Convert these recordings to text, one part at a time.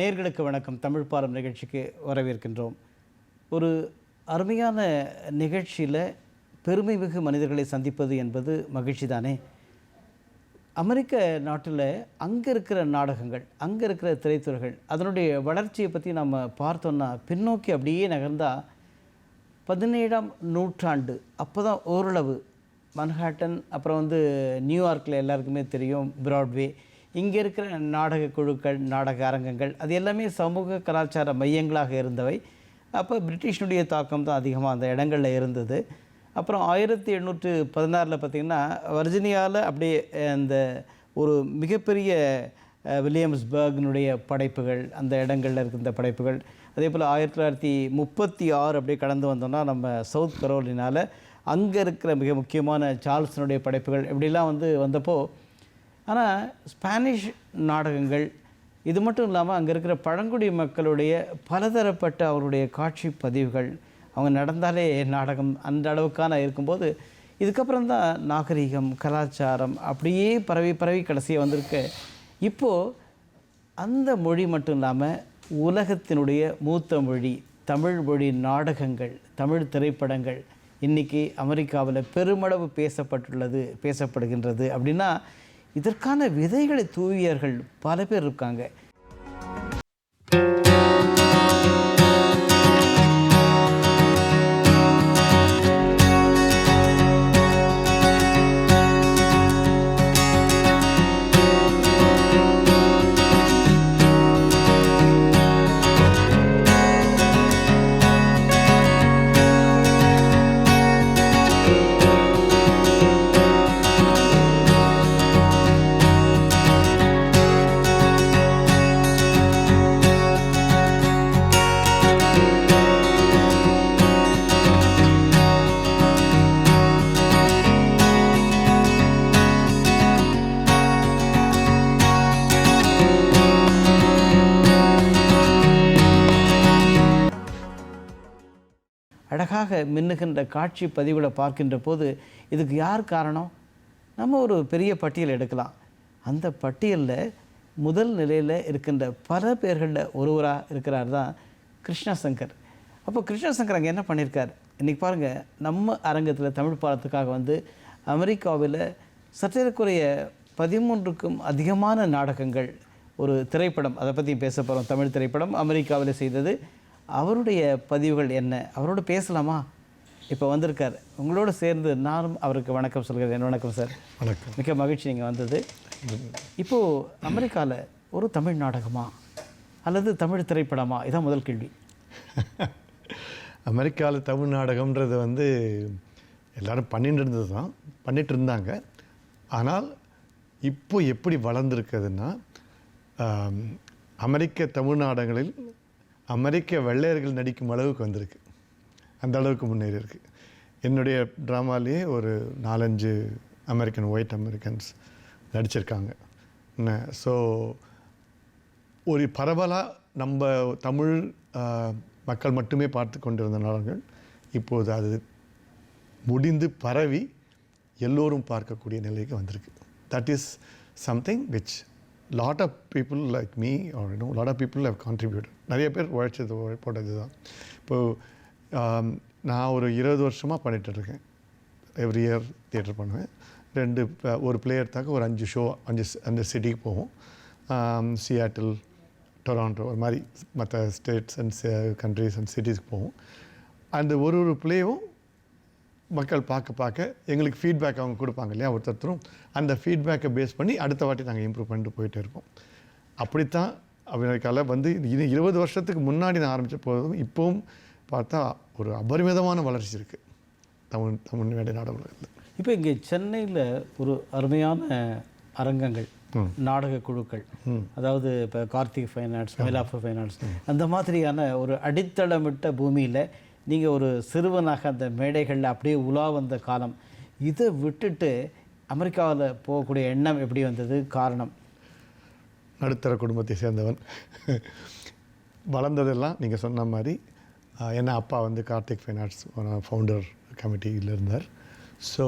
நேர்களுக்கு வணக்கம். தமிழ் பாரம் நிகழ்ச்சிக்கு வரவேற்கின்றோம். ஒரு அருமையான நிகழ்ச்சியில் பெருமை மிகு மனிதர்களை சந்திப்பது என்பது மகிழ்ச்சி தானே அமெரிக்க நாட்டில் அங்கே இருக்கிற நாடகங்கள் அங்கே இருக்கிற திரைத்துறைகள் அதனுடைய வளர்ச்சியை பற்றி நம்ம பார்த்தோன்னா பின்னோக்கி அப்படியே நகர்ந்தால் பதினேழாம் நூற்றாண்டு அப்போ தான் ஓரளவு மன்ஹாட்டன் அப்புறம் வந்து நியூயார்க்கில் எல்லாருக்குமே தெரியும் பிராட்வே இங்கே இருக்கிற நாடக குழுக்கள் நாடக அரங்கங்கள் அது எல்லாமே சமூக கலாச்சார மையங்களாக இருந்தவை. அப்போ பிரிட்டிஷனுடைய தாக்கம் தான் அதிகமாக அந்த இடங்களில் இருந்தது. அப்புறம் ஆயிரத்தி எண்ணூற்று பதினாறில் பார்த்திங்கன்னா வர்ஜினியாவில் அப்படியே அந்த ஒரு மிகப்பெரிய வில்லியம்ஸ்பர்க்னுடைய படைப்புகள் அந்த இடங்களில் இருக்கின்ற படைப்புகள். அதே போல் ஆயிரத்தி தொள்ளாயிரத்தி முப்பத்தி ஆறு அப்படியே கடந்து வந்தோம்னா நம்ம சவுத் கரோலினால் அங்கே இருக்கிற மிக முக்கியமான சார்ல்ஸனுடைய படைப்புகள் இப்படிலாம் வந்து வந்தப்போ ஆனால் ஸ்பானிஷ் நாடகங்கள் இது மட்டும் இல்லாமல் அங்கே இருக்கிற பழங்குடி மக்களுடைய பலதரப்பட்ட அவருடைய காட்சி பதிவுகள் அவங்க நடந்தாலே நாடகம் அந்த அளவுக்கான இருக்கும்போது இதுக்கப்புறம் தான் நாகரிகம் கலாச்சாரம் அப்படியே பரவி பரவி கடைசியாக வந்திருக்கு. இப்போது அந்த மொழி மட்டும் இல்லாமல் உலகத்தினுடைய மூத்த மொழி தமிழ் மொழி நாடகங்கள் தமிழ் திரைப்படங்கள் இன்றைக்கி அமெரிக்காவில் பெருமளவு பேசப்பட்டுள்ளது பேசப்படுகின்றது அப்படின்னா இதற்கான விதைகளை தூவியர்கள் பல பேர் இருக்காங்க. அழகாக மின்னுகின்ற காட்சி பதிவில் பார்க்கின்ற போது இதுக்கு யார் காரணம்? நம்ம ஒரு பெரிய பட்டியல் எடுக்கலாம். அந்த பட்டியலில் முதல் நிலையில் இருக்கின்ற பல பேர்களில் ஒருவராக இருக்கிறார் தான் கிருஷ்ணசங்கர். அப்போ கிருஷ்ணசங்கர் அங்கே என்ன பண்ணியிருக்கார் இன்றைக்கி பாருங்கள் நம்ம அரங்கத்தில் தமிழ் பாடத்துக்காக வந்து அமெரிக்காவில் சற்றேறக்குறைய பதிமூன்றுக்கும் அதிகமான நாடகங்கள். ஒரு திரைப்படம் அதை பற்றி பேச போகிறோம் தமிழ் திரைப்படம் அமெரிக்காவில் செய்தது அவருடைய பதிவுகள் என்ன? அவரோட பேசலாமா? இப்போ வந்திருக்கார். உங்களோட சேர்ந்து நானும் அவருக்கு வணக்கம் சொல்கிறேன். வணக்கம் சார்? வணக்கம். மிக்க மகிழ்ச்சி நீங்கள் வந்தது. இப்போது அமெரிக்காவில் ஒரு தமிழ் நாடகமா? அல்லது தமிழ் திரைப்படமா? இதான் முதல் கேள்வி. அமெரிக்காவில் தமிழ் நாடகம்ன்றது வந்து எல்லாரும் பண்ணிட்டு இருந்தது தான் பண்ணிட்டு இருந்தாங்க. ஆனால் இப்போ எப்படி வளர்ந்துருக்குதுன்னா அமெரிக்க தமிழ் நாடகங்களில் அமெரிக்க வெள்ளையர்கள் நடிக்கும் அளவுக்கு வந்திருக்கு. அந்த அளவுக்கு முன்னேறி இருக்குது என்னுடைய ட்ராமாலேயே ஒரு நாலஞ்சு அமெரிக்கன் ஒயிட் அமெரிக்கன்ஸ் நடிச்சிருக்காங்க. என்ன? ஸோ ஒரு பரவலாக நம்ம தமிழ் மக்கள் மட்டுமே பார்த்து கொண்டிருந்த நாடகங்கள் இப்போது அது முடிந்து பரவி எல்லோரும் பார்க்கக்கூடிய நிலைக்கு வந்திருக்கு. That is something which lot of people like me are you know lot of people have contribute நிறைய பேர் உழைச்சது போட்டது தான் இப்போது um, நான் ஒரு இருபது வருஷமாக பண்ணிகிட்ருக்கேன் இருக்கேன் எவ்ரி இயர் தியேட்டர் பண்ணுவேன். ரெண்டு ப- ஒரு பிளே எடுத்தாக்க ஒரு அஞ்சு ஷோ அஞ்சு அஞ்சு சிட்டிக்கு போவோம். சியாட்டில் டொராண்டோ ஒரு மாதிரி மற்ற ஸ்டேட்ஸ் அண்ட் கண்ட்ரீஸ் அண்ட் சிட்டிஸ்க்கு போவோம். அந்த ஒரு ஒரு பிளேயும் மக்கள் பார்க்க பார்க்க எங்களுக்கு ஃபீட்பேக் அவங்க கொடுப்பாங்க இல்லையா ஒருத்தரும் அந்த ஃபீட்பேக்கை பேஸ் பண்ணி அடுத்த வாட்டி நாங்கள் இம்ப்ரூவ் பண்ணிட்டு போயிட்டே இருப்போம் அப்படித்தான் அமெரிக்காவில் வந்து இது இருபது வருஷத்துக்கு முன்னாடி நான் ஆரம்பித்த போதும் இப்போவும் பார்த்தா ஒரு அபரிமிதமான வளர்ச்சி இருக்குது தமிழ் தமிழ் மேடை நாடகத்தில் இப்போ இங்கே சென்னையில் ஒரு அருமையான அரங்கங்கள் நாடக குழுக்கள் அதாவது இப்போ கார்த்திக் ஃபைனான்ஸ் மயிலாஃப ஃபைனான்ஸ் அந்த மாதிரியான ஒரு அடித்தளமிட்ட பூமியில் நீங்கள் ஒரு சிறுவனாக அந்த மேடைகளில் அப்படியே உலா வந்த காலம். இதை விட்டுட்டு அமெரிக்காவில் போகக்கூடிய எண்ணம் எப்படி வந்தது? காரணம்? நடுத்தர குடும்பத்தை சேர்ந்தவன். வளர்ந்ததெல்லாம் நீங்கள் சொன்ன மாதிரி ஏன்னா என்ன அப்பா வந்து கார்த்திக் ஃபைனான்ஸ் ஃபவுண்டர் கமிட்டியில் இருந்தார். ஸோ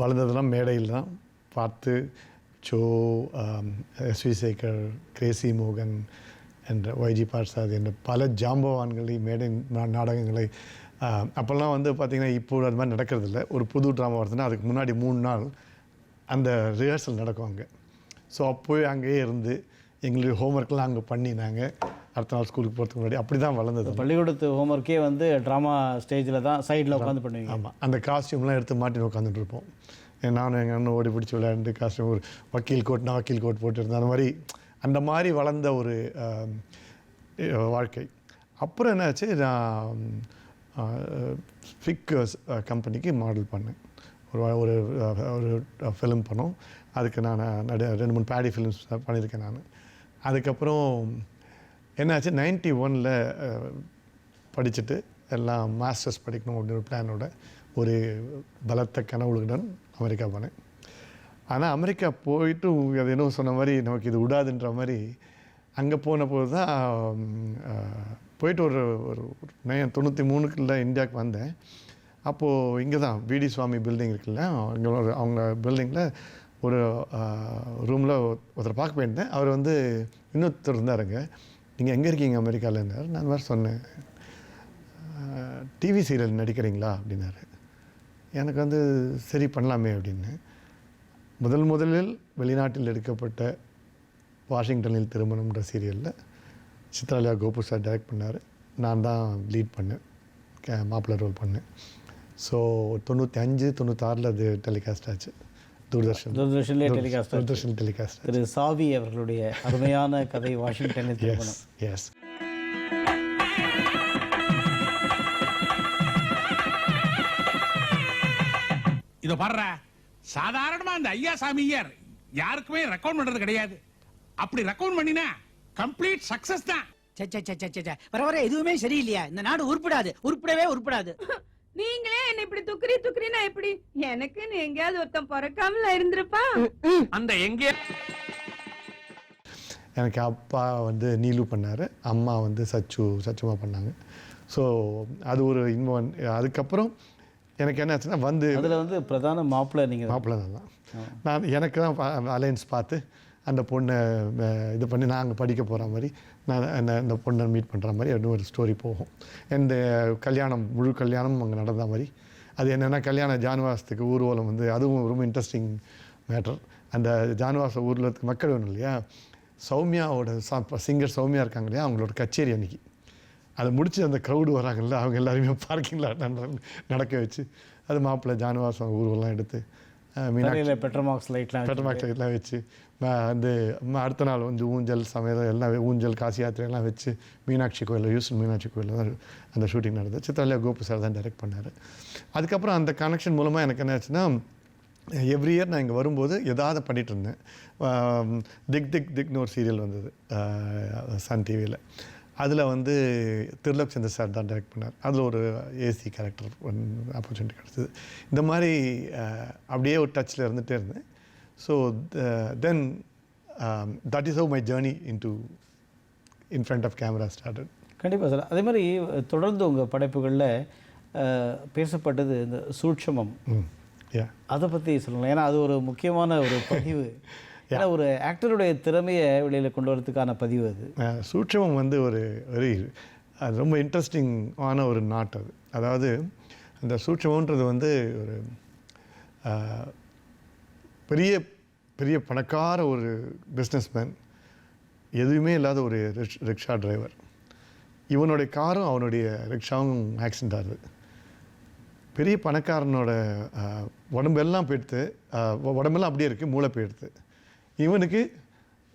வளர்ந்ததெல்லாம் மேடையில் தான் பார்த்து Cho S V Sekhar Crazy மோகன் என்ற ஒய்ஜி பார்சாத் என்ற பல ஜாம்பவான்களை மேடை நாடகங்களை அப்போல்லாம் வந்து பார்த்திங்கன்னா இப்போ அது மாதிரி நடக்கிறதில்ல. ஒரு புது ட்ராமா வருதுன்னா அதுக்கு முன்னாடி மூணு நாள் அந்த ரிஹர்சல் நடக்கும் அங்கே ஸோ அப்போயே அங்கேயே இருந்து எங்களுடைய ஹோம்ஒர்க்லாம் அங்கே பண்ணி நாங்கள் அடுத்த நாள் ஸ்கூலுக்கு போகிறதுக்கு முன்னாடி அப்படி தான் வளர்ந்தது பள்ளிக்கூடத்து ஹோம்ஒர்க்கே வந்து ட்ராமா ஸ்டேஜில் தான் சைடில் உட்காந்து பண்ணுவீங்க. ஆமாம் அந்த காஸ்டியூம்லாம் எடுத்து மாட்டி உட்காந்துட்டு இருப்போம் நானும் எங்கள் அண்ணன் ஓடி பிடிச்சி விளையாண்டு காஸ்டியூம் ஒரு வக்கீல் கோட் நான் வக்கீல் கோட் போட்டுருந்தேன் அந்த மாதிரி அந்த மாதிரி வளர்ந்த ஒரு வாழ்க்கை. அப்புறம் என்னாச்சு நான் ஃபிக் கம்பெனிக்கு மாடல் பண்ணேன். ஒரு ஒரு ஒரு ஃபிலிம் பண்ணோம் அதுக்கு நான் நடு ரெண்டு மூணு பேடி ஃபிலிம்ஸ் பண்ணியிருக்கேன் நான். அதுக்கப்புறம் என்னாச்சு நைன்டி ஒனில் படிச்சுட்டு எல்லாம் மாஸ்டர்ஸ் படிக்கணும் அப்படின்னு ஒரு பிளானோட ஒரு பலத்த கனவுகளுடன் அமெரிக்கா போனேன். ஆனால் அமெரிக்கா போயிட்டு அது என்ன சொன்ன மாதிரி நமக்கு இது விடாதுன்ற மாதிரி அங்கே போன போது தான் போயிட்டு ஒரு ஒரு நயன் தொண்ணூற்றி மூணுக்குள்ள இந்தியாவுக்கு வந்தேன். அப்போது இங்கே தான் விடி சுவாமி பில்டிங் இருக்குல்ல அங்கே அவங்க பில்டிங்கில் ஒரு ரூமில் ஒருத்தர் பார்க்க போயிருந்தேன். அவர் வந்து இன்னொருத்தர் இருந்தாருங்க. நீங்கள் எங்கே இருக்கீங்க அமெரிக்காவில்னார் நான் மாதிரி சொன்னேன். டிவி சீரியல் நடிக்கிறீங்களா? அப்படின்னாரு. எனக்கு வந்து சரி பண்ணலாமே அப்படின்னு முதல் முதலில் வெளிநாட்டில் எடுக்கப்பட்ட வாஷிங்டனில் திருமணம்ன்ற சீரியலில் சித்ராலியா கோபு சார் டைரக்ட் பண்ணார். நான் தான் லீட் பண்ணேன். கே- மாப்பிள்ளை ரோல் பண்ணேன். ஸோ தொண்ணூற்றி அஞ்சு தொண்ணூத்தாறில் அது டெலிகாஸ்ட் ஆச்சு. தூர்தர்ஷன். தூர்தர்ஷன்லேயே டெலிகாஸ்ட் தூர்தர்ஷன் டெலிகாஸ்ட் திரு சாவி அவர்களுடைய அருமையான கதை வாஷிங்டனில் திருமணம் எஸ் இதோ பாடுற. சாதாரணமா அந்த ஐயா சாமியார் யாருக்குமே ரெக்கமெண்ட் பண்றது கிடையாது. அப்படி ரெக்கமெண்ட் பண்ணினா கம்ப்ளீட் சக்சஸ் தான். சே, சே, சே, சே, சே, சே. வர வர எதுவுமே சரியில்லையா? இந்த நாடு உருப்படாது. உருப்படவே உருப்படாது. நீங்களே என்ன இப்படி துக்குறி துக்குறினா எப்படி? எனக்குன்னு எங்கேயாவது ஒருத்தன் பிறக்காமல இருந்திருப்பான் அந்த எங்கே எனக்கு அப்பா வந்து நீலு பண்ணார். அம்மா வந்து சச்சு சச்சுமா பண்ணாங்க. ஸோ அது ஒரு இன்வன் அதுக்கப்புறம் எனக்கு என்ன ஆச்சுன்னா வந்து அதில் வந்து பிரதான மாப்பிள்ளை நீங்கள் மாப்பிள்ளை தான். நான் எனக்கு தான் அலையன்ஸ் பார்த்து அந்த பொண்ணை இது பண்ணி நாங்கள் படிக்க போகிற மாதிரி நான் அந்த அந்த பொண்ணை மீட் பண்ணுற மாதிரி அப்படின்னு ஒரு ஸ்டோரி போகும். இந்த கல்யாணம் முழு கல்யாணம் அங்கே நடந்த மாதிரி. அது என்னென்னா கல்யாண ஜானுவாசத்துக்கு ஊர்வலம் வந்து அதுவும் ரொம்ப இன்ட்ரெஸ்டிங் மேட்டர் அந்த ஜானுவாச ஊரில் மக்கள் வேணும் இல்லையா? சௌமியாவோட சிங்கர் சௌமியா இருக்காங்க இல்லையா? அவங்களோட கச்சேரி அன்னைக்கு. அதை முடிச்சு அந்த க்ரௌடு வராங்கல்ல அவங்க எல்லாருமே பார்க்கிங்கில் நடக்க வச்சு அது மாப்பிள்ளை ஜானுவாசம் ஊர்வலம் எடுத்து அஹ், மீனாட்சி தலையில் பெட்ரோமாக்ஸ் லைட்லாம் பெட்டமாக்ஸ் எல்லாம் வச்சு வந்து அடுத்த நாள் வந்து ஊஞ்சல் சமயம் எல்லாம் ஊஞ்சல் காசி யாத்திரை எல்லாம் வச்சு மீனாட்சி கோயிலில் யூசன் மீனாட்சி கோயிலில் தான் அந்த ஷூட்டிங் நடந்தது. சித்ராலியா கோபு சார் தான் டைரக்ட் பண்ணார். அதுக்கப்புறம் அந்த கனெக்ஷன் மூலமாக எனக்கு என்ன ஆச்சுன்னா எவ்ரி இயர் நான் இங்கே வரும்போது எதாவது பண்ணிட்டு இருந்தேன். திக் திக் திக்னு ஒரு சீரியல் வந்தது சன் டிவியில் அதில் வந்து திருலக் சந்திர சார் தான் டைரக்ட் பண்ணார். அதில் ஒரு ஏசி கேரக்டர் ஆப்பர்ச்சுனிட்டி கிடச்சிது. இந்த மாதிரி அப்படியே ஒரு டச்சில் இருந்துகிட்டே இருந்தேன். So then that is how my journey in to in front of camera started கண்டிப்பாக சார். அதே மாதிரி தொடர்ந்து உங்கள் படைப்புகளில் பேசப்பட்டது இந்த சூட்சமம். அதை பற்றி சொல்லுங்களேன். ஏன்னா அது ஒரு முக்கியமான ஒரு பதிவு. ஏன்னா ஒரு ஆக்டருடைய திறமையை வெளியில் கொண்டு வரதுக்கான பதிவு அது. சூட்சமம் வந்து ஒரு வெரி அது ரொம்ப இன்ட்ரெஸ்டிங் ஆன ஒரு நாட் அது. அதாவது அந்த சூட்சமன்றது வந்து ஒரு பெரிய பெரிய பணக்கார ஒரு பிஸ்னஸ்மேன் எதுவுமே இல்லாத ஒரு ரிக்ஷ் ரிக்ஷா டிரைவர் இவனுடைய காரும் அவனுடைய ரிக்ஷாவும் ஆக்சிடென்ட் ஆகுது. பெரிய பணக்காரனோட உடம்பெல்லாம் போயிடுத்து உடம்பெல்லாம் அப்படியே இருக்குது மூளை போயிடுது. இவனுக்கு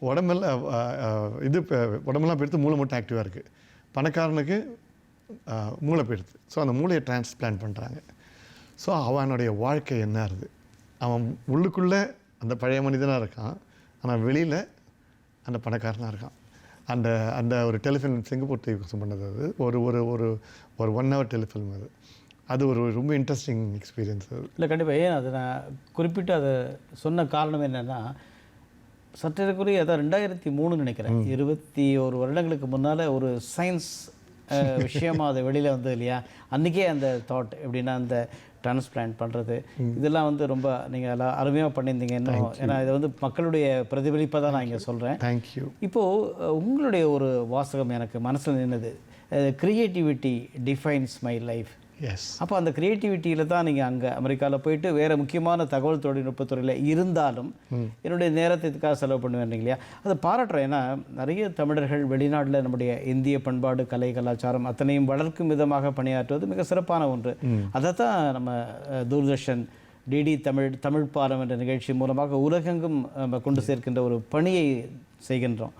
உடம்பெல்லாம் இது உடம்பெல்லாம் பெருத்து மூளை மட்டும் ஆக்டிவாக இருக்குது பணக்காரனுக்கு மூளை போயிடுது ஸோ அந்த மூளையை டிரான்ஸ்பிளான்ட் பண்ணுறாங்க ஸோ அவனுடைய வாழ்க்கை என்ன ஆகுது? அவன் உள்ளுக்குள்ளே அந்த பழைய மனிதனாக இருக்கான். ஆனால் வெளியில் அந்த பணக்காரனாக இருக்கான். அந்த அந்த ஒரு டெலிஃபிலிம் சிங்கப்பூர் டெலிஃபிலிம் பண்ணது அது. ஒரு ஒரு ஒரு ஒரு ஒன் ஹவர் டெலிஃபிலிம் அது. அது ஒரு ரொம்ப இன்ட்ரெஸ்டிங் எக்ஸ்பீரியன்ஸ் அது. இல்லை கண்டிப்பாக ஏன் அதை நான் குறிப்பிட்டு அதை சொன்ன காரணம் என்னென்னா சற்றேறக்குறைய அதான் ரெண்டாயிரத்தி மூணு நினைக்கிறேன். இருபத்தி ஒரு வருடங்களுக்கு முன்னால் ஒரு சயின்ஸ் விஷயமா அது வெளியில் வந்தது இல்லையா? அன்றைக்கே அந்த தாட் எப்படின்னா அந்த டிரான்ஸ்பிளான்ட் பண்ணுறது இதெல்லாம் வந்து ரொம்ப நீங்கள் எல்லாம் அருமையாக பண்ணியிருந்தீங்க இன்னும் ஏன்னா இது வந்து மக்களுடைய பிரதிபலிப்பை தான் நான் இங்கே சொல்கிறேன் தேங்க்யூ இப்போது உங்களுடைய ஒரு வாசகம் எனக்கு மனசில் நின்னது. Creativity defines my life yes அப்போ அந்த க்ரியேட்டிவிட்டியில் தான் நீங்கள் அங்கே அமெரிக்காவில் போயிட்டு வேறு முக்கியமான தகவல் தொழில்நுட்பத்துறையில் இருந்தாலும் என்னுடைய நேரத்தை இதுக்காக செலவு பண்ணுவேன் இல்லையா அதை பாராட்டுறேன். ஏன்னா நிறைய தமிழர்கள் வெளிநாட்டில் நம்முடைய இந்திய பண்பாடு கலை கலாச்சாரம் அத்தனையும் வளர்க்கும் விதமாக பணியாற்றுவது மிக சிறப்பான ஒன்று. அதை தான் நம்ம தூர்தர்ஷன் டிடி தமிழ் தமிழ் பாரம் என்ற நிகழ்ச்சி மூலமாக உலகெங்கும் நம்ம கொண்டு சேர்க்கின்ற ஒரு பணியை செய்கின்றோம்.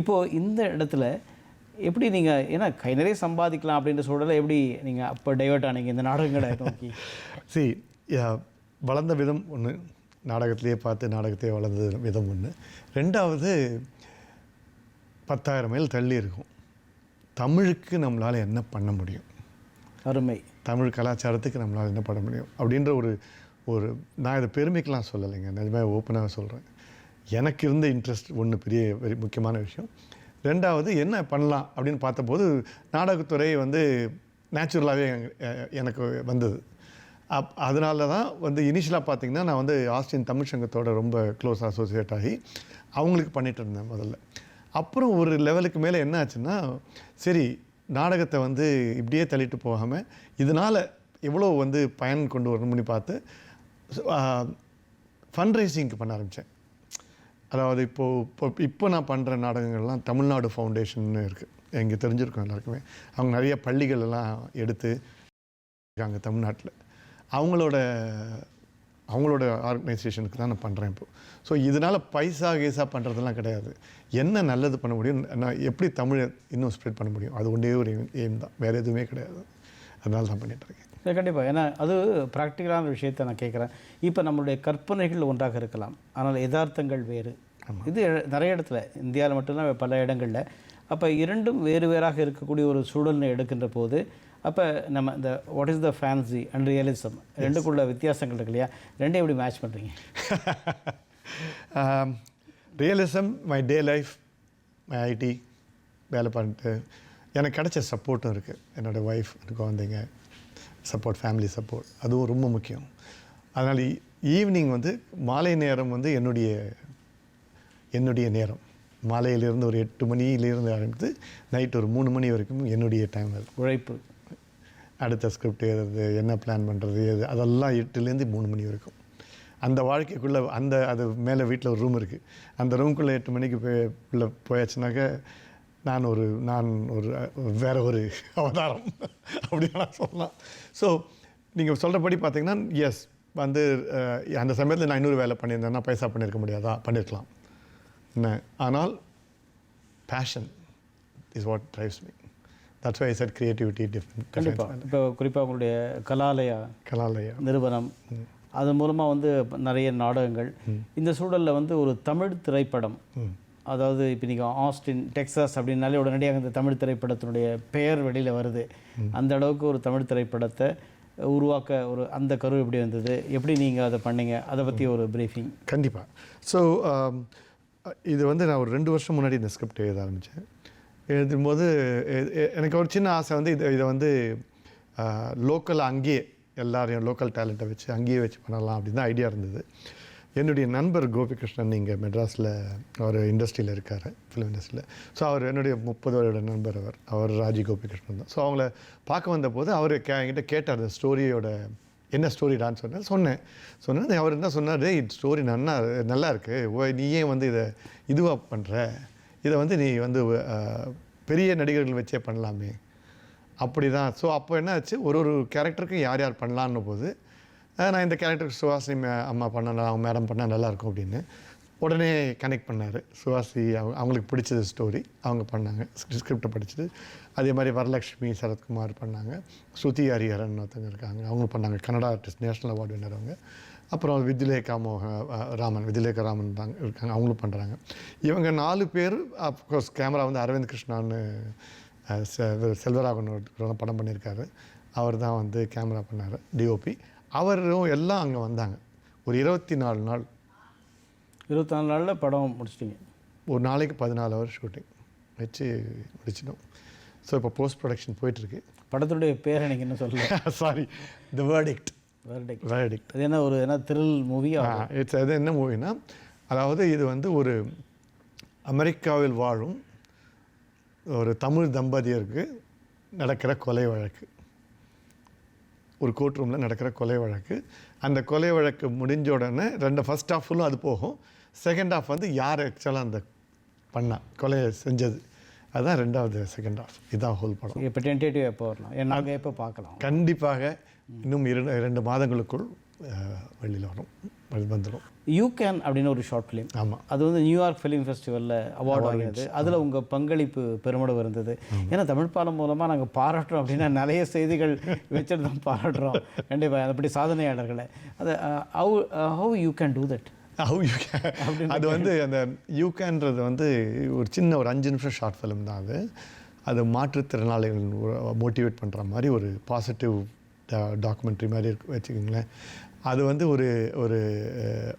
இப்போது இந்த இடத்துல எப்படி நீங்கள் ஏன்னா கை நிறைய சம்பாதிக்கலாம் அப்படின்ற சூழலை எப்படி நீங்கள் அப்போ டைவர்ட் ஆனீங்க இந்த நாடகங்களை நோக்கி? சி வளர்ந்த விதம் ஒன்று நாடகத்திலேயே பார்த்து நாடகத்தையே வளர்ந்த விதம் ஒன்று ரெண்டாவது பத்தாயிரம் மைல் தள்ளி இருக்கும். தமிழுக்கு நம்மளால் என்ன பண்ண முடியும்? அருமை. தமிழ் கலாச்சாரத்துக்கு நம்மளால் என்ன பண்ண முடியும்? அப்படின்ற ஒரு ஒரு நான் இதை பெருமைக்கெலாம் சொல்லலைங்க. நிஜமாக ஓப்பனாக சொல்கிறேன் எனக்கு இருந்த இன்ட்ரெஸ்ட் ஒன்று பெரிய வெரி முக்கியமான விஷயம். ரெண்டாவது என்ன பண்ணலாம் அப்படின்னு பார்த்தபோது நாடகத்துறை வந்து நேச்சுரலாகவே எனக்கு வந்தது. அப் அதனால தான் வந்து இனிஷியலாக பார்த்திங்கன்னா நான் வந்து ஆஸ்டின் தமிழ் சங்கத்தோட ரொம்ப க்ளோஸ் அசோசியேட் ஆகி அவங்களுக்கு பண்ணிட்டு இருந்தேன் முதல்ல. அப்புறம் ஒரு லெவலுக்கு மேலே என்ன ஆச்சுன்னா சரி நாடகத்தை வந்து இப்படியே தள்ளிட்டு போகாமல் இதனால் எவ்வளோ வந்து பயன் கொண்டு வரணும்னு பார்த்து ஃபண்ட் ரைசிங்க்கு பண்ண ஆரம்பித்தேன் அதாவது இப்போது இப்போ இப்போ நான் பண்ணுற நாடகங்கள்லாம் தமிழ்நாடு ஃபவுண்டேஷன் இருக்குது எங்கே தெரிஞ்சிருக்கோம் எல்லாருக்குமே. அவங்க நிறைய பள்ளிகள் எல்லாம் எடுத்து இருக்காங்க தமிழ்நாட்டில். அவங்களோட அவங்களோட ஆர்கனைசேஷனுக்கு தான் நான் பண்ணுறேன் இப்போது ஸோ இதனால் பைசா கைசா பண்ணுறதெல்லாம் கிடையாது. என்ன நல்லது பண்ண முடியும்? நான் எப்படி தமிழை இன்னும் ஸ்ப்ரெட் பண்ண முடியும்? அது ஒன்றே ஒரு எய்ம் தான். வேறு எதுவுமே கிடையாது. அதனால தான் பண்ணிகிட்ருக்கேன் இருக்கேன். இல்லை கண்டிப்பாக ஏன்னா அது ப்ராக்டிக்கலான விஷயத்தை நான் கேட்குறேன். இப்போ நம்மளுடைய கற்பனைகள் ஒன்றாக இருக்கலாம். ஆனால் யதார்த்தங்கள் வேறு. இது நிறைய இடத்துல இந்தியாவில் மட்டும்தான் பல இடங்களில். அப்போ இரண்டும் வேறு வேறாக இருக்கக்கூடிய ஒரு சூழலை எடுக்கின்ற போது அப்போ நம்ம இந்த what is the fancy and realism ரெண்டுக்குள்ள வித்தியாசங்கள் இருக்கு இல்லையா? ரெண்டையும் எப்படி மேட்ச் பண்ணுறீங்க realism my day life my IT வேலை பண்ணிட்டு எனக்கு கிடைச்ச சப்போர்ட்டும் இருக்குது என்னோடய ஒய்ஃப் குழந்தைங்க சப்போர்ட் ஃபேமிலி சப்போர்ட் அதுவும் ரொம்ப முக்கியம். அதனால் ஈவினிங் வந்து மாலை நேரம் வந்து என்னுடைய என்னுடைய நேரம். மாலையிலிருந்து ஒரு எட்டு மணியிலிருந்து ஆரம்பித்து நைட் ஒரு மூணு மணி வரைக்கும் என்னுடைய டைம் அது. உழைப்பு. அடுத்த ஸ்கிரிப்ட் எழுதுறது என்ன பிளான் பண்ணுறது எது அதெல்லாம் எட்டுலேருந்து மூணு மணி வரைக்கும். அந்த வாழ்க்கைக்குள்ளே அந்த அது மேலே வீட்டில் ஒரு ரூம் இருக்குது அந்த ரூம்குள்ளே எட்டு மணிக்கு போய் உள்ள போயாச்சுனாக்க நான் ஒரு நான் ஒரு வேற ஒரு அவதாரம். அப்படின்னு நான் சொல்லலாம். ஸோ நீங்கள் சொல்கிறபடி பார்த்தீங்கன்னா எஸ் வந்து அந்த சமயத்தில் நான் இன்னொரு வேலை பண்ணியிருந்தேன்னா பைசா பண்ணியிருக்க முடியாதா? பண்ணியிருக்கலாம். ஆனால் passion is what drives me that's why said creativity different கண்டிப்பாக இப்போ குறிப்பாக உங்களுடைய கலாலயா கலாலயா. நிறுவனம் அது மூலமாக வந்து நிறைய நாடகங்கள். இந்த சூழலில் வந்து ஒரு தமிழ் திரைப்படம் அதாவது இப்போ நீங்கள் ஆஸ்டின் டெக்சாஸ் அப்படின்னாலே உடனடியாக இந்த தமிழ் திரைப்படத்தினுடைய பெயர் வெளியில் வருது. அந்த அளவுக்கு ஒரு தமிழ் திரைப்படத்தை உருவாக்க ஒரு அந்த கரு எப்படி வந்தது எப்படி நீங்கள் அதை பண்ணீங்க? அதை பற்றி ஒரு பிரீஃபிங் கண்டிப்பாக ஸோ இது வந்து நான் ஒரு ரெண்டு வருஷம் முன்னாடி இந்த ஸ்கிரிப்ட் எழுத ஆரம்பித்தேன் எழுதும்போது எனக்கு ஒரு சின்ன ஆசை வந்து இது இதை வந்து லோக்கல் அங்கேயே எல்லாரையும் லோக்கல் டேலண்ட்டை வச்சு அங்கேயே வச்சு பண்ணலாம் அப்படின்னு தான் ஐடியா இருந்தது. என்னுடைய நண்பர் கோபிகிருஷ்ணன் இங்கே மெட்ராஸில் அவர் இண்டஸ்ட்ரியில் இருக்கார் ஃபிலிம் இண்டஸ்ட்ரியில் ஸோ அவர் என்னுடைய முப்பது வருட நண்பர் அவர். அவர் ராஜி கோபிகிருஷ்ணன் தான். ஸோ அவங்கள பார்க்க வந்தபோது அவர் கே என்கிட்ட கேட்டார் அந்த ஸ்டோரியோட என்ன ஸ்டோரிடான்னு சொன்னேன். சொன்னேன். சொன்னேன். அவர் என்ன சொன்னார் ஸ்டோரி நல்லா நல்லா இருக்குது நீ ஏன் வந்து இதை இதுவாக பண்ணுற இதை வந்து நீ வந்து பெரிய நடிகர்கள் வச்சே பண்ணலாமே. அப்படி தான் ஸோ அப்போ என்ன ஆச்சு? ஒரு ஒரு கேரக்டருக்கும் யார் யார் பண்ணலான்னு போது நான் இந்த கேரக்டருக்கு சுவாசினி அம்மா பண்ணலாம் அவங்க மேடம் பண்ணால் நல்லாயிருக்கும் அப்படின்னு. உடனே கனெக்ட் பண்ணார். சுவாசி அவங்க அவங்களுக்கு பிடிச்சது ஸ்டோரி அவங்க பண்ணாங்க. ஸ்கிரிப்டை படிச்சுட்டு அதே மாதிரி வரலட்சுமி சரத்குமார் பண்ணாங்க. ஸ்ருதி ஹரிஹரன் ஒருத்தங்க இருக்காங்க. அவங்க பண்ணாங்க. Canada artist national award winner அவங்க. அப்புறம் வித்யலேகா மோக ராமன் வித்யலேகா ராமன் தான் இருக்காங்க. அவங்களும் பண்ணுறாங்க இவங்க நாலு பேர் அப்கோர்ஸ் கேமரா வந்து அரவிந்த் கிருஷ்ணான்னு செ- செல்வராகவன் ஒரு படம் பண்ணியிருக்காரு. அவர் தான் வந்து கேமரா பண்ணார். டிஓபி அவரும் எல்லாம் அங்கே வந்தாங்க. ஒரு இருபத்தி நாலு நாள். இருபத்தி நாலு நாளில் படம் முடிச்சிட்டிங்க. ஒரு நாளைக்கு பதினாலு ஹவர் ஷூட்டிங் வச்சு முடிச்சிட்டோம். ஸோ இப்போ போஸ்ட் ப்ரொடக்ஷன் போயிட்டுருக்கு. படத்துடைய பேர் எனக்கு இன்னும் சொல்லல. Sorry the verdict Verdict. Verdict அது என்ன ஒரு என்ன த்ரில் மூவியா இட்ஸ் அது என்ன மூவினா அதாவது இது வந்து ஒரு அமெரிக்காவில் வாழும் ஒரு தமிழ் தம்பதியருக்கு நடக்கிற கொலை வழக்கு. ஒரு கோர்ட் ரூமில் நடக்கிற கொலை வழக்கு. அந்த கொலை வழக்கு முடிஞ்ச உடனே ரெண்டு ஃபர்ஸ்ட் ஹாஃப் ஃபுல்லும் அது போகும். செகண்ட் ஹாஃப் வந்து யார் ஆக்சுவலாக அந்த பண்ணா கொலையை செஞ்சது. அதுதான் ரெண்டாவது செகண்ட் ஹாஃப் இதான் ஹோல் படம். இப்போ டென்டேட்டிவ் எப்போ வரலாம்? நாங்கள் எப்போ பார்க்கலாம்? கண்டிப்பாக இன்னும் இரண்டு இரண்டு மாதங்களுக்குள் வெளியில் வரும். வெளி வந்துடும் யூ கேன் அப்படின்னு ஒரு ஷார்ட் ஃபிலிம் ஆமாம் அது வந்து நியூயார்க் ஃபிலிம் ஃபெஸ்டிவலில் அவார்டு வாங்கினது. அதில் உங்கள் பங்களிப்பு பெருமளவு இருந்தது. ஏன்னா தமிழ் பாலம் மூலமாக நாங்கள் பாராட்டுறோம் அப்படின்னா நிறைய செய்திகள் வச்சுட்டு தான் பாராட்டுறோம். கண்டிப்பாக அப்படி சாதனையாளர்களை. அது how how you can do that How you can- அது வந்து அந்த யூகேன்றது வந்து ஒரு சின்ன ஒரு அஞ்சு நிமிஷம் ஷார்ட் ஃபிலிம் தான் அது. அது மாற்றுத்திறனாளிகள் மோட்டிவேட் பண்ணுற மாதிரி ஒரு பாசிட்டிவ் டாக்குமெண்ட்ரி மாதிரி இருக்கு வச்சுக்கோங்களேன். அது வந்து ஒரு ஒரு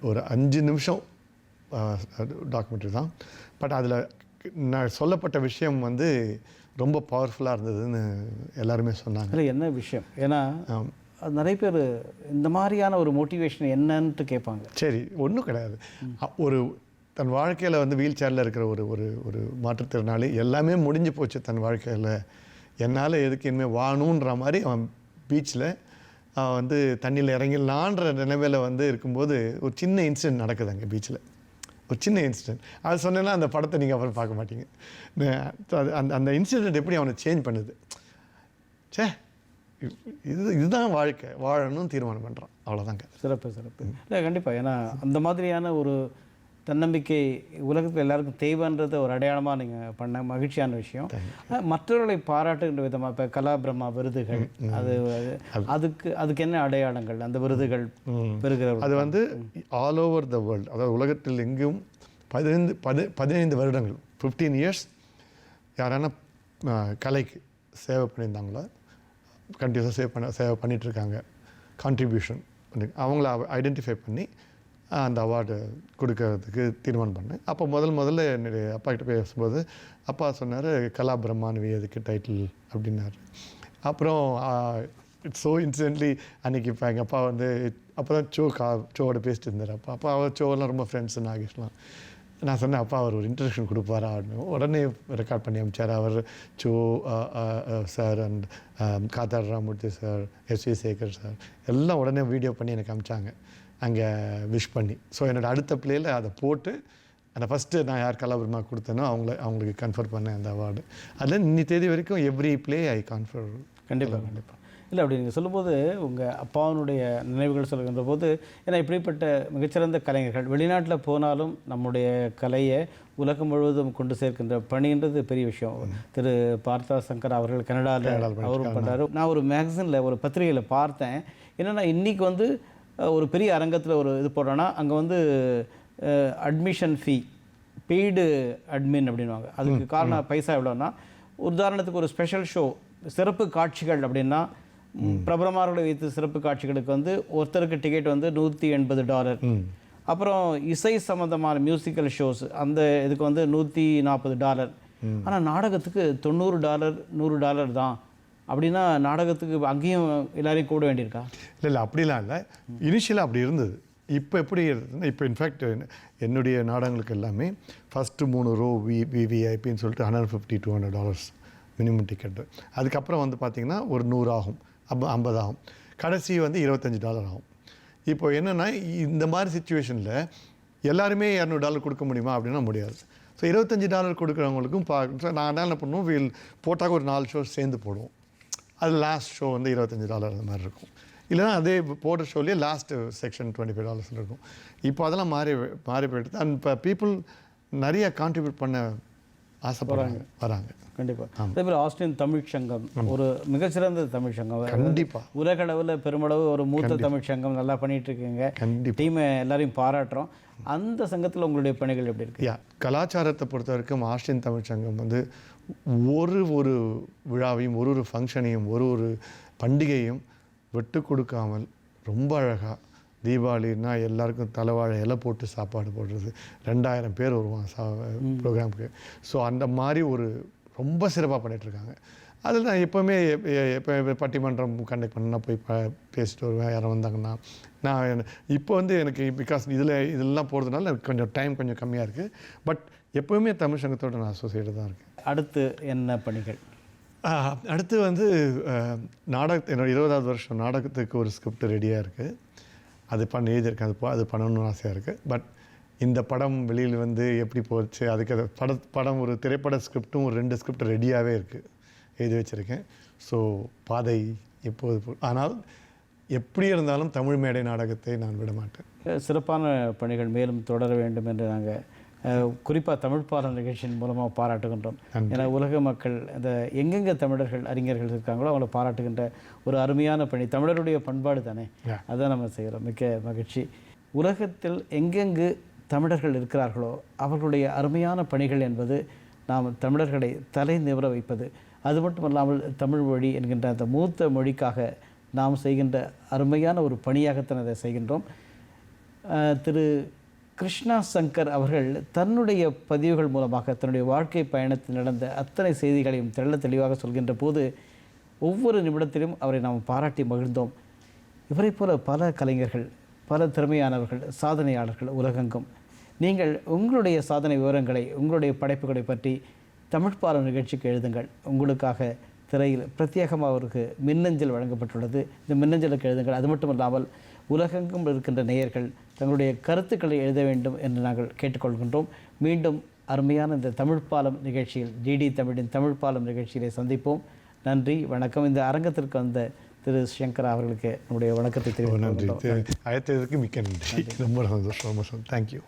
ஒரு அஞ்சு நிமிஷம் டாக்குமெண்ட்ரி தான். பட் அதில் நான் சொல்லப்பட்ட விஷயம் வந்து ரொம்ப பவர்ஃபுல்லாக இருந்ததுன்னு எல்லாருமே சொன்னாங்க. அதில் என்ன விஷயம்? ஏன்னா நிறைய பேர் இந்த மாதிரியான ஒரு மோட்டிவேஷன் என்னன்ட்டு கேட்பாங்க. சரி ஒன்றும் கிடையாது. ஒரு தன் வாழ்க்கையில் வந்து வீல் சேரில் இருக்கிற ஒரு ஒரு ஒரு மாற்றுத்திறனாளி எல்லாமே முடிஞ்சு போச்சு தன் வாழ்க்கையில். என்னால் எதுக்கு இனிமேல் வாழணுன்ற மாதிரி அவன் பீச்சில் வந்து தண்ணியில் இறங்கிடலான்ற நிலைமையில் வந்து இருக்கும்போது ஒரு சின்ன இன்சிடென்ட் நடக்குது அங்கே பீச்சில் ஒரு சின்ன இன்சிடென்ட் அது சொன்னேன்னா அந்த படத்தை நீங்கள் அப்புறம் பார்க்க மாட்டீங்க. அது அந்த அந்த இன்சிடென்ட் எப்படி அவனை சேஞ்ச் பண்ணுது? ச்சே இது இதுதான் வாழ்க்கை. வாழணும்னு தீர்மானம் பண்ணுறான் அவ்வளோதாங்க சிறப்பு சிறப்பு. இல்லை கண்டிப்பாக ஏன்னா அந்த மாதிரியான ஒரு தன்னம்பிக்கை உலகத்தில் எல்லாருக்கும் தேவைன்றது ஒரு அடையாளமாக நீங்கள் பண்ண மகிழ்ச்சியான விஷயம். மற்றவர்களை பாராட்டுகின்ற விதமாக இப்போ கலாபிரம்மா விருதுகள். அது அது- அதுக்கு அதுக்கு என்ன அடையாளங்கள்? அந்த விருதுகள் பெறுகிற அது வந்து ஆல் ஓவர் த வேர்ல்டு அதாவது உலகத்தில் எங்கும் பதினைந்து பதி பதினைந்து வருடங்கள் ஃபிஃப்டீன் இயர்ஸ் யாரான கலைக்கு சேவை பண்ணியிருந்தாங்களோ? கண்டினியூஸாக சேவ் பண்ண சேவை பண்ணிட்டு இருக்காங்க. கான்ட்ரிபியூஷன் அவங்கள ஐடென்டிஃபை பண்ணி அந்த அவார்டு கொடுக்கறதுக்கு தீர்மானம் பண்ணேன். அப்போ முதல் முதல்ல என்னுடைய அப்பா கிட்ட பேசும்போது அப்பா சொன்னார் கலா பிரம்மானுவி அதுக்கு டைட்டில் அப்படின்னாரு. அப்புறம் இட்ஸ் ஸோ இன்சிடென்ட்லி அன்றைக்கி இப்போ எங்கள் அப்பா வந்து அப்போ தான் சோ கா சோவோட பேசிட்டு இருந்தார். அப்பா அப்பா அவர் சோவெல்லாம் ரொம்ப ஃப்ரெண்ட்ஸ் நாகேஷ்லாம். நான் சொன்னேன் அப்பா அவர் ஒரு இன்ட்ரடக்ஷன் கொடுப்பாரா? அப்படின்னு. உடனே ரெக்கார்ட் பண்ணி அனுப்பிச்சார். அவர் Cho sir and Kathadi Ramamurthy sir S V Sekhar sir எல்லாம் உடனே வீடியோ பண்ணி எனக்கு அமிச்சாங்க அங்கே விஷ் பண்ணி. ஸோ என்னோட அடுத்த பிளேயில் அதை போட்டு அந்த ஃபஸ்ட்டு நான் யார் கலாபுரமா கொடுத்தேனோ அவங்கள அவங்களுக்கு கன்ஃபர் பண்ணேன் அந்த அவார்டு அதில் இன்னி தேதி வரைக்கும் எவ்ரி ப்ளே ஐ கன்ஃபர் கண்டிப்பாக கண்டிப்பாக இல்லை அப்படி நீங்கள் சொல்லும்போது உங்கள் அப்பாவினுடைய நினைவுகள் சொல்கின்ற போது ஏன்னா இப்படிப்பட்ட மிகச்சிறந்த கலைஞர்கள் வெளிநாட்டில் போனாலும் நம்முடைய கலையை உலகம் முழுவதும் கொண்டு சேர்க்கின்ற பணின்றது பெரிய விஷயம். திரு பார்த்தா சங்கர் அவர்கள் கனடாவில் அவரும் பண்ணுறாரு நான் ஒரு மேகசினில் ஒரு பத்திரிகையில் பார்த்தேன். என்னென்னா இன்றைக்கி வந்து ஒரு பெரிய அரங்கத்தில் ஒரு இது போடுறோன்னா அங்கே வந்து அட்மிஷன் ஃபீ பெய்டு அட்மின் அப்படின்வாங்க அதுக்கு காரணம் பைசா எவ்வளோன்னா உதாரணத்துக்கு ஒரு ஸ்பெஷல் ஷோ சிறப்பு காட்சிகள் அப்படின்னா பிரபலமார்களை வைத்து சிறப்பு காட்சிகளுக்கு வந்து ஒருத்தருக்கு டிக்கெட் வந்து நூற்றி எண்பது டாலர். அப்புறம் இசை சம்மந்தமான மியூசிக்கல் ஷோஸ் அந்த இதுக்கு வந்து நூற்றி நாற்பது டாலர். ஆனால் நாடகத்துக்கு தொண்ணூறு டாலர் நூறு டாலர் தான். அப்படின்னா நாடகத்துக்கு அங்கேயும் எல்லாரையும் கூட வேண்டியிருக்கா? இல்லை இல்லை அப்படிலாம் இல்லை. இனிஷியலாக அப்படி இருந்தது. இப்போ எப்படி இருந்ததுன்னா இப்போ இன்ஃபேக்ட் என்னுடைய நாடகங்களுக்கு எல்லாமே ஃபஸ்ட்டு மூணு ரோ வி விவிஐபின்னு சொல்லிட்டு hundred fifty two hundred dollars minimum ticket அதுக்கப்புறம் வந்து பார்த்திங்கன்னா ஒரு நூறு ஆகும். அப்போ ஐம்பது ஆகும். கடைசி வந்து இருபத்தஞ்சி டாலர் ஆகும். இப்போ என்னென்னா இந்த மாதிரி சுச்சுவேஷனில் எல்லாருமே இரநூறு டாலர் கொடுக்க முடியுமா? அப்படின்னா முடியாது. ஸோ இருபத்தஞ்சி டாலர் கொடுக்குறவங்களுக்கும் பா நான் என்ன பண்ணுவோம் வீல் போட்டாக்க ஒரு நாலு ஷோ சேர்ந்து போடுவோம். அது லாஸ்ட் ஷோ வந்து இருபத்தஞ்சி டாலர் அந்த மாதிரி இருக்கும். இல்லைன்னா அதே போடுற ஷோலேயே last section twenty five dollars இருக்கும். இப்போ அதெல்லாம் மாறி மாறி போயிடுது அண்ட் இப்போ பீப்புள் நிறைய கான்ட்ரிபியூட் பண்ண ஆசைப்படுறாங்க வராங்க. கண்டிப்பாக அதே மாதிரி ஆஸ்டின் தமிழ் சங்கம் ஒரு மிகச்சிறந்த தமிழ் சங்கம். கண்டிப்பா. உலக அளவில் பெருமளவு ஒரு மூத்த தமிழ் சங்கம் நல்லா பண்ணிட்டு இருக்கீங்க. கண்டிப்பா. டீமை எல்லாரையும் பாராட்டுறோம். அந்த சங்கத்தில் உங்களுடைய பணிகள் எப்படி இருக்கு? கலாச்சாரத்தை பொறுத்த வரைக்கும் ஆஸ்டின் தமிழ் சங்கம் வந்து ஒரு ஒரு விழாவையும் ஒரு ஒரு ஃபங்க்ஷனையும் ஒரு ஒரு பண்டிகையும் விட்டு கொடுக்காமல் ரொம்ப அழகாக தீபாவளின்னா எல்லாருக்கும் தலைவாழை இலை போட்டு சாப்பாடு போடுறது. ரெண்டாயிரம் பேர் வருவாங்க சா ப்ரோக்ராமுக்கு ஸோ அந்த மாதிரி ஒரு ரொம்ப சிறப்பாக பண்ணிகிட்ருக்காங்க அதில் நான் எப்போவுமே எப்போ பட்டிமன்றம் கண்டக்ட் பண்ணா போய் ப பேசிட்டு வருவேன். யாரும் வந்தாங்கன்னா நான் இப்போ வந்து எனக்கு பிகாஸ் இதில் இதெல்லாம் போகிறதுனால எனக்கு கொஞ்சம் டைம் கொஞ்சம் கம்மியாக இருக்குது பட் எப்போவுமே தமிழ் சங்கத்தோட நான் அசோசியேட்டாக தான் இருக்கேன். அடுத்து என்ன பணிகள்? அடுத்து வந்து நாடக என்னோட இருபதாவது வருஷம் நாடகத்துக்கு ஒரு ஸ்கிரிப்ட் ரெடியாக இருக்குது அது பண்ண எழுதியிருக்கேன் அது அது பண்ணணும்னு ஆசையாக இருக்குது பட் இந்த படம் வெளியில் வந்து எப்படி போச்சு? அதுக்கு அது பட படம் ஒரு திரைப்பட ஸ்கிரிப்டும் ஒரு ரெண்டு ஸ்கிரிப்ட் ரெடியாகவே இருக்குது எழுதி வச்சுருக்கேன். சி பாதை எப்போது போ- ஆனால் எப்படி இருந்தாலும் தமிழ் மேடை நாடகத்தை நான் விட மாட்டேன் சிறப்பான பணிகள் மேலும் தொடர வேண்டும் என்று நாங்கள் குறிப்பாக தமிழ் பாடல் நிகழ்ச்சியின் மூலமாக பாராட்டுகின்றோம். ஏன்னா உலக மக்கள் அந்த எங்கெங்கே தமிழர்கள் அறிஞர்கள் இருக்காங்களோ அவங்கள பாராட்டுகின்ற ஒரு அருமையான பணி. தமிழருடைய பண்பாடு தானே. அதான் நம்ம செய்கிறோம். மிக்க மகிழ்ச்சி. உலகத்தில் எங்கெங்கு தமிழர்கள் இருக்கிறார்களோ அவர்களுடைய அருமையான பணிகள் என்பது நாம் தமிழர்களை தலை நிமிர வைப்பது. அது மட்டுமல்லாமல் தமிழ் மொழி என்கின்ற அந்த மூத்த மொழிக்காக நாம் செய்கின்ற அருமையான ஒரு பணியாகத்தான் அதை செய்கின்றோம். திரு கிருஷ்ணா சங்கர் அவர்கள் தன்னுடைய பதிவுகள் மூலமாக தன்னுடைய வாழ்க்கை பயணத்தில் நடந்த அத்தனை செய்திகளையும் தெள்ள தெளிவாக சொல்கின்ற போது ஒவ்வொரு நிமிடத்திலும் அவரை நாம் பாராட்டி மகிழ்ந்தோம். இவரைப் போல பல கலைஞர்கள் பல திறமையானவர்கள் சாதனையாளர்கள் உலகெங்கும். நீங்கள் உங்களுடைய சாதனை விவரங்களை உங்களுடைய படைப்புகளை பற்றி தமிழ் நிகழ்ச்சிக்கு எழுதுங்கள். உங்களுக்காக திரையில் பிரத்யேகமாக அவருக்கு மின்னஞ்சல் வழங்கப்பட்டுள்ளது. இந்த மின்னஞ்சலுக்கு எழுதுங்கள். அது மட்டும் இல்லாமல் உலகெங்கும் இருக்கின்ற நேயர்கள் தங்களுடைய கருத்துக்களை எழுத வேண்டும் என்று நாங்கள் கேட்டுக்கொள்கின்றோம். மீண்டும் அருமையான இந்த தமிழ் பாலம் நிகழ்ச்சியில் டிடி தமிழின் தமிழ் பாலம் நிகழ்ச்சியிலே சந்திப்போம். நன்றி வணக்கம். இந்த அரங்கத்திற்கு வந்த திரு சங்கரா அவர்களுக்கு நம்முடைய வணக்கத்தை ரொம்ப நன்றி. அழைத்ததற்கு மிக்க நன்றி. ரொம்ப சந்தோஷம் ரொம்ப தேங்க்யூ you.